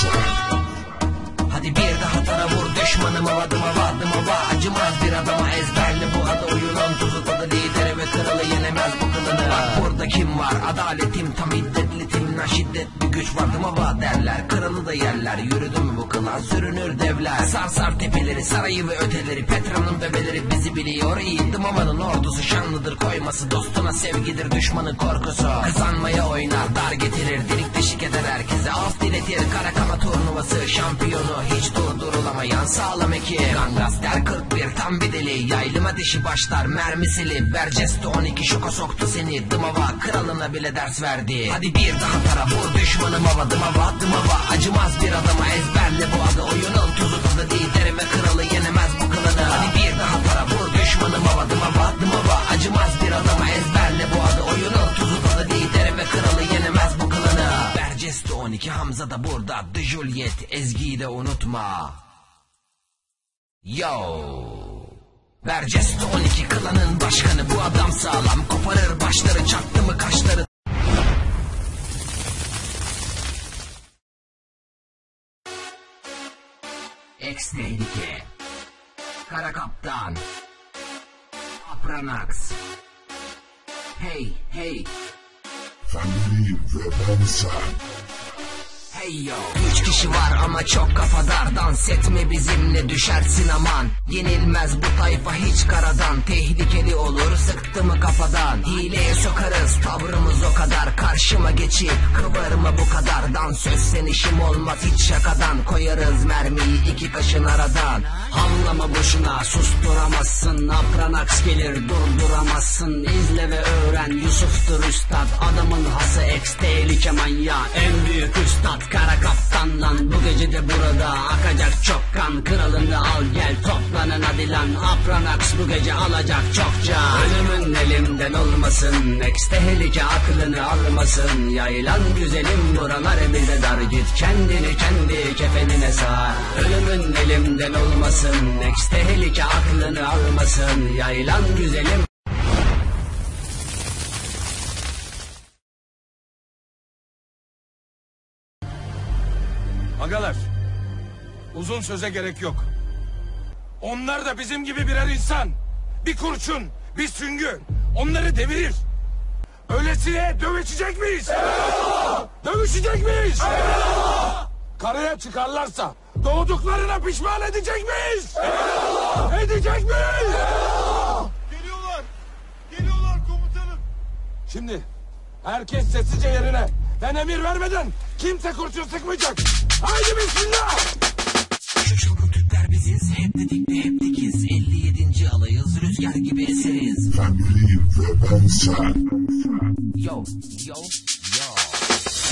sen Hadi bir daha tara vur düşmanıma vadıma vadıma va Acımaz bir adama. Ezberli bu adı oyunun tuzu tadı lideri ve kralı yenemez bu kılını. Bak burada kim var? Timna vadıma va derler Kralı da yerler. Yürüdü mü bu kılan sürünür devler. Sar sar tepeleri sarayı ve öteleri. Petra'nın bebeleri bizi biliyor. İyi Dımamanın ordusu şanlıdır koyması Dostuna sevgidir düşmanın korkusu. Kazanmaya oynar dar getirir Delik deşik eder herkese. Af diletir Karakama turnuvası Şampiyonu. Hiç durdurulamayan sağlam ekip. Gangaster 41 tam bir deli. Yaylıma dişi başlar mermisili Berceste 12 şoka soktu seni. Dımava kralına bile ders verdi. Hadi bir daha tara vur düşmanıma va Dımava dımava acımaz bir adama ezberle bu adı. Oyunun tuzu tadı lideri ve kralı yenemez bu kılını Hadi bir daha tara vur düşmanıma va Dımava dımava acımaz bir adama ezberle bu adı. Oyunun tuzu tadı lideri ve kralı yenemez bu kılını Berceste 12 Hamza da burada. The Juliet Ezgi'yi de unutma. Yo. Berceste 12 klanın başkanı bu adam sağlam. Koparır başları çaktı mı kaşları Ex tehlike. Kara kaptan Apranax. Hey hey. Fenli ve ben sen Hey yo. Üç kişi var ama çok kafadar Dans etme bizimle düşersin aman Yenilmez bu tayfa hiç karadan. Tehlikeli olur sıktı mı kafadan. Hileye sokarız tavrımız o kadar. Karşıma geçip kıvırma bu kadar. Dans sözsen işim olmaz hiç şakadan. Koyarız mermiyi iki kaşın aradan. Anlama boşuna susturamazsın. Apranax gelir durduramazsın. İzle ve öğren Yusuf'tur üstad. Adamın hası ex tehlike manyağı. En büyük üstad kara kaptan lan. Bu gece de burada akacak çok kan. Kralını al gel toplanın hadi lan. Apranax bu gece alacak çokça. Ölümün elimden olmasın Ex tehlike aklını almasın. Yaylan güzelim buralar bize dar. Git kendini kendi kefenine sar. Ölümün elimden olmasın Ex tehlike aklını almasın. Yaylan güzelim Agalar, uzun söze gerek yok. Onlar da bizim gibi birer insan. Bir kurşun, bir süngü onları devirir. Öylesine dövüşecek miyiz? Dövüşecek miyiz? Karaya çıkarlarsa doğduklarına pişman edecek miyiz? Edecek miyiz? Geliyorlar. Geliyorlar komutanım. Şimdi herkes sessizce yerine. Ben emir vermeden kimse kurşun sıkmayacak. Haydi bismillah. Şu çılgın Türkler biziz Hep dedik de hep dikiz 57. alayız Rüzgar gibi eseriz Fenli ve ben sen Yo yo yo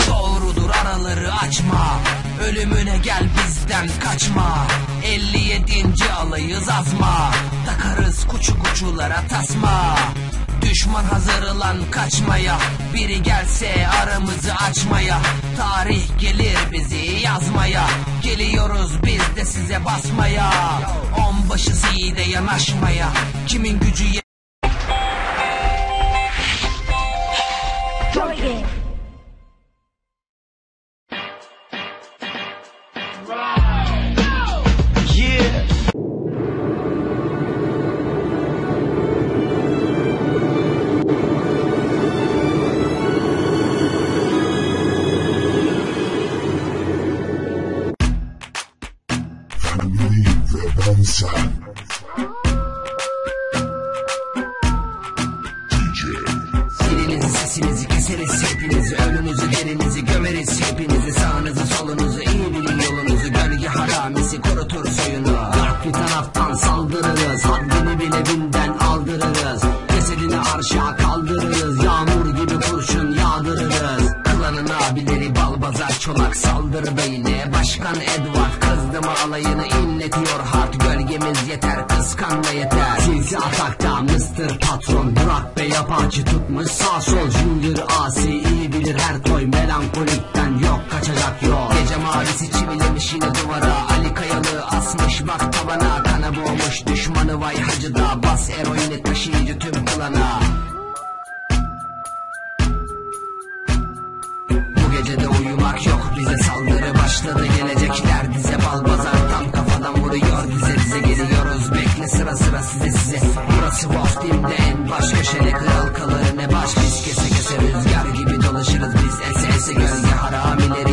Doğrudur araları açma Ölümüne gel bizden kaçma 57. alayız azma Takarız kuçu kuçulara tasma Düşman hazırlan kaçmaya. Biri gelse aramızı açmaya. Tarih gelir bizi yazmaya. Geliyoruz biz de size basmaya. Onbaşı de yanaşmaya. Kimin gücü sesinizi keseriz hepinizi Önünüzü derinizi gömeriz hepinizi Sağınızı solunuzu iyi bilin yolunuzu. Gölge haramisi kurutur soyunu Dört taraftan saldırırız Haddini bile binden aldırırız. Cesedini arşa kaldırırız Yağmur gibi kurşun yağdırırız. Klanın abileri balbazar çolak saldırıda yine Başkan Edward kızdı mı alayını inletiyor. Hard gölgemiz yeter kıskan da yeter. Sinsi atakta. Patron Burak Bey apaçı tutmuş. Sağ sol Junior asi iyi bilir. Her toy Melankolikten yok kaçacak yol Gece mavisi çivilemiş yine duvara. Ali Kayalı asmış bak tabana. Kana boğmuş düşmanı vay. Hacıda Bas eroini taşıyıcı tüm klana Bu gece de uyuma durmak yok bize saldırı başladı. Gelecekler dize bal bazar tam kafadan vuruyor. Dize dize geliyoruz bekle sıra sıra size size burası Wolf Team'de en baş köşede kral kalır ne baş biz? Kese kese rüzgar gibi dolaşırız biz. Ese ese gölge haramileriyiz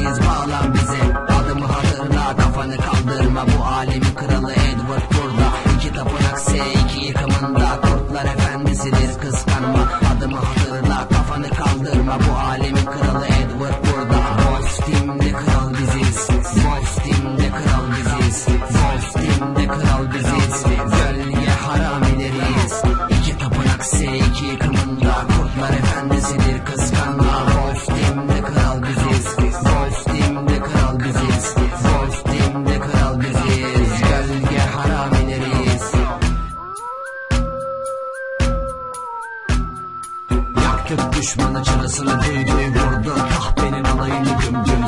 Yaktık düşmanı çırasını duydu vurdu Kahpenin alayını güm güm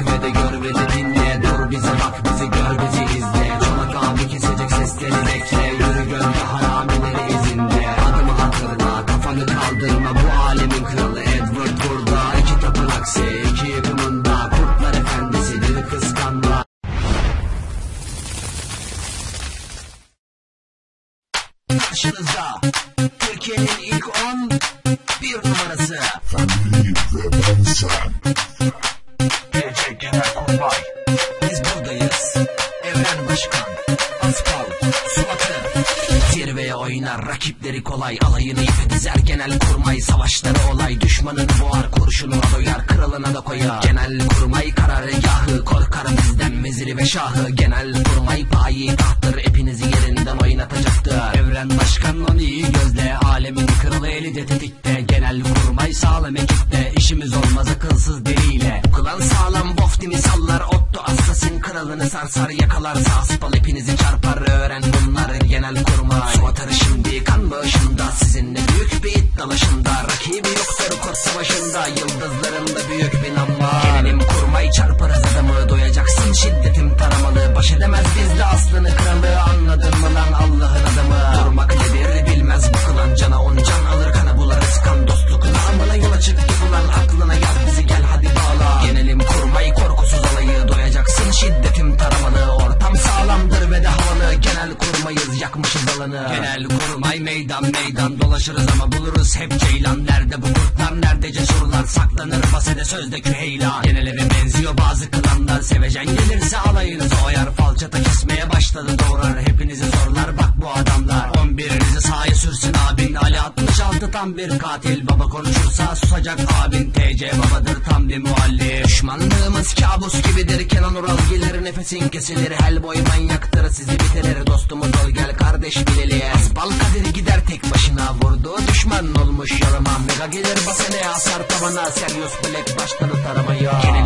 ve de gör ve de dinle. Dur bize bak bizi gör bizi izle. Çolak abi kesecek sesleri bekle Yürü gölge haramileri izinde Adımı hatırla kafanı kaldırma. Bu alemin kralı Edward burada. İki tapınak S iki yıkımında. Kurtlar efendisidir kıskanma. Karşınızda Türkiye'nin ilk 10 bir numarası. Family ve ben. Biz buradayız Evren Başkan Aspal Suatı Zirveye oynar rakipleri kolay Alayını ipe dizer. Genel kurmay Savaşları olay. Düşmanını boğar Kurşununa doyar kralına da koyar. Genel kurmay karargahı Korkar bizden meziri ve şahı. Genel kurmay payi tahtır Hepinizi yerinden oynatacaktır. Evren Başkan onu iyi gözle. Alemin kralı eli de tetikte. Genel kurmay sağlam ekipte kralını sarsar Yakalarsa aspal hepinizi çarpar Öğren bunları genel kurmay. Su atarı şimdi kan bağışında Sizinle büyük bir it dalaşında. Rakibi yoktur kort savaşında Yıldızlarında Saklanır basede sözde küheylan Genel eve benziyor bazı klanlar. Sevecen gelirse alayınızı oyar Falçata kesmeye başladı. Doğrar Hepinizi zorlar. Bak bu adamlar. 11'inizi sahaya sürsün. abin Ali 66 tam bir katil Baba konuşursa susacak abin. TC babadır tam bir muallim Düşmanlığımız kabus gibidir. Kenan Ural gelir nefesin kesilir. Hellboy manyaktır sizi bitirir Dostumuz ol gel kardeş bileli. Asbal Kadir gider tek başına. Vurdu düşman olmuş yalıma. Mega gelir basene asar tavana. Serious Black başladı taramaya. Gelelim